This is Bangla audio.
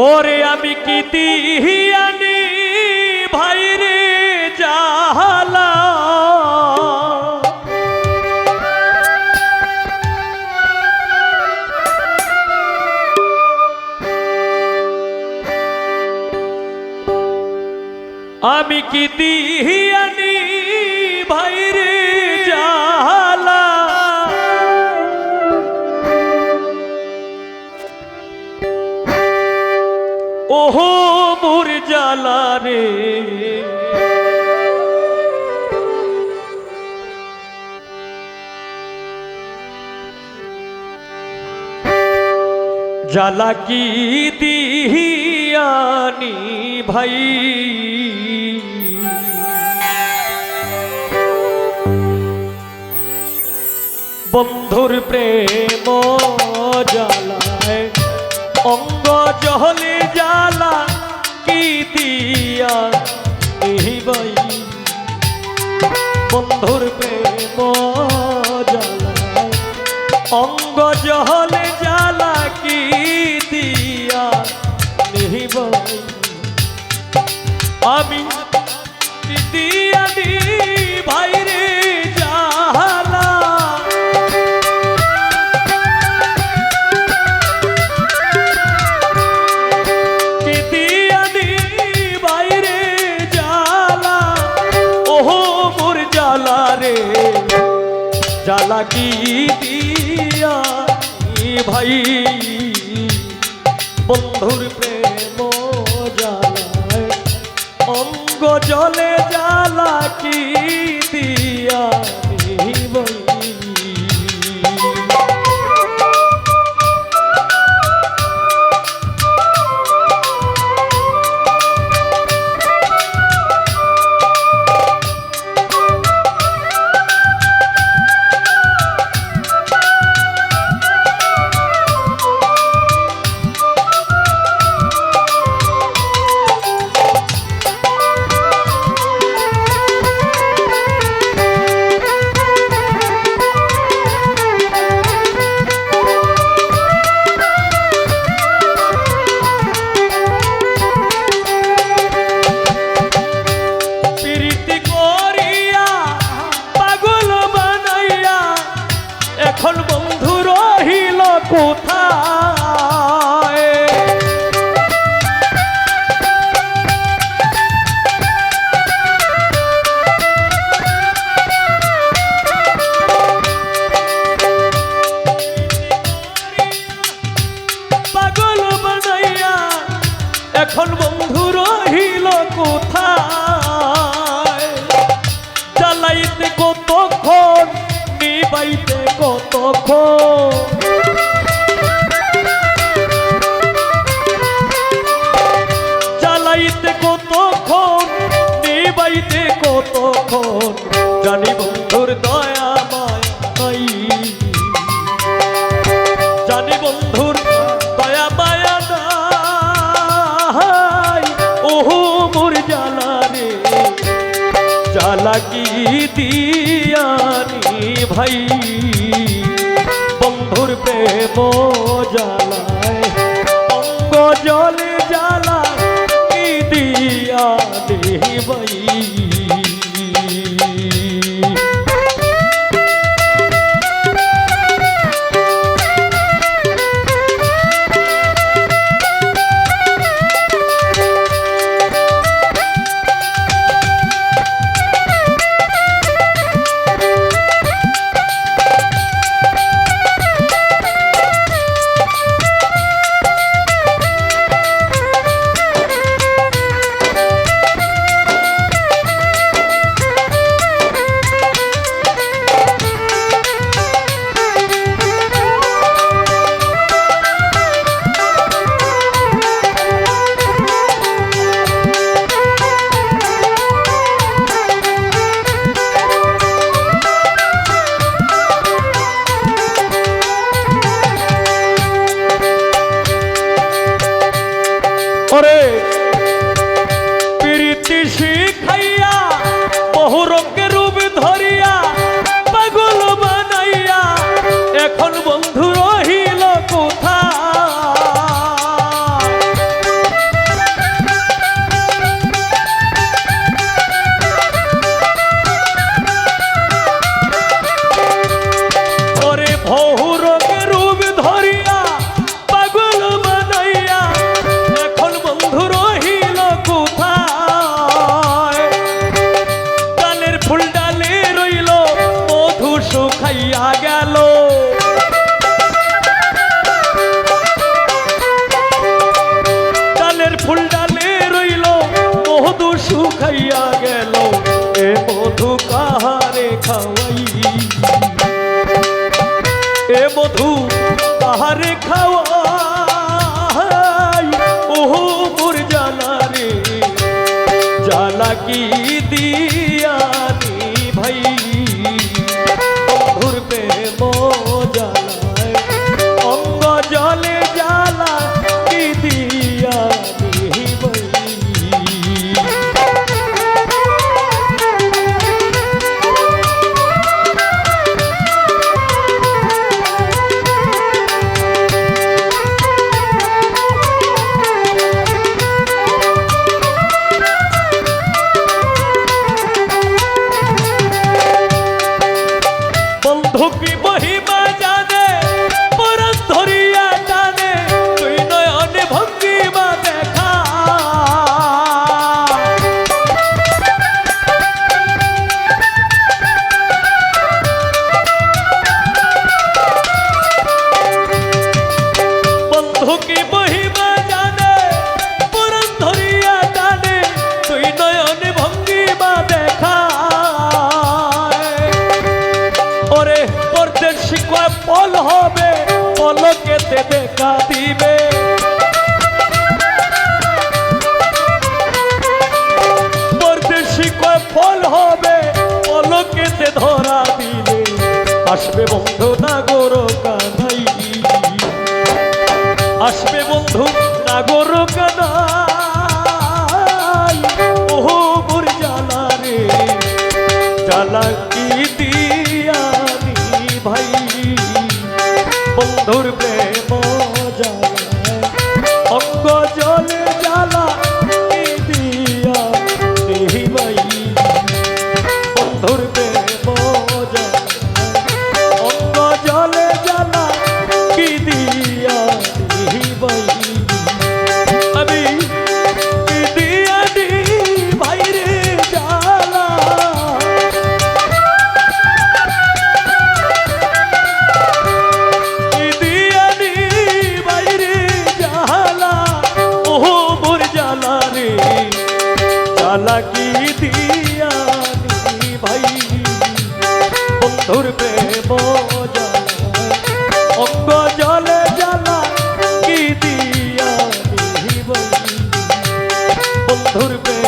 ওরে আমি কি দিহিয়ানি ভাইরে আমি কি দিহিয়ানি ওহো মোর জ্বালা রে। জ্বালা কি দিহিয়ানি ভাই? বন্ধুর প্রেম জ্বালায় অঙ্গ জহলে কি দিয়া এই বাই বন্ধুর প্রেম জ্বালায় অঙ্গ জহলে জ্বালা কি দিয়া নেহি বাই আমি দিয়া দি ভাইরে কি দিয়া ভাই বন্ধুর প্রেম জ্বালায় অঙ্গ জলে জ্বালা কি দিয়া ভাই। কতক্ষণ জ্বালাইতে কতক্ষণ, নিবাইতে কতক্ষণ, জানি বন্ধুর দয়া মায়াই জানি বন্ধুর দয়া, মায়া নাই। ওহো, মোর জ্বালা রে। জ্বালা কি দিয়ানি ভাই? প্রেম জ্বালায়। অঙ্গ জলে জ্বালা দিয়া দিয়ানি see বধু কাহারে খাওয়াই? এ বধু কাহারে খাওয়া বন্ধু কি হবে পলকেতে দেখা দিবে। ফল হবে পলকেতে ধরা দিলে আসবে বন্ধু নাগর কানাই আসবে বন্ধু নাগর কানাই কি ধরবে